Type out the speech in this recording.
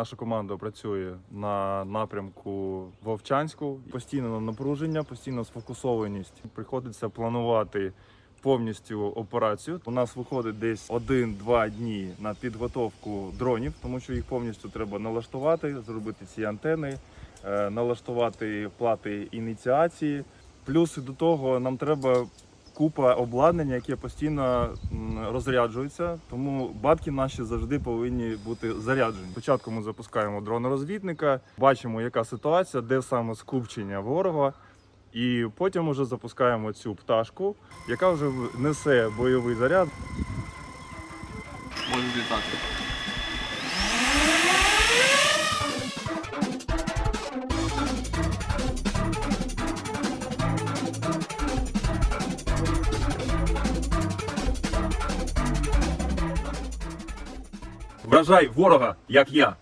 Наша команда працює на напрямку Вовчанську. Постійне напруження, постійна сфокусованість. Приходиться планувати повністю операцію. У нас виходить десь один-два дні на підготовку дронів, тому що їх повністю треба налаштувати, зробити ці антени, е, налаштувати плати ініціації. Плюс до того нам треба купа обладнання, яке постійно розряджується. Тому батки наші завжди повинні бути заряджені. Спочатку ми запускаємо дрона-розвідника, бачимо, яка ситуація, де саме скупчення ворога. І потім вже запускаємо цю пташку, яка вже несе бойовий заряд. Можеш літати. Вражай ворога, як я.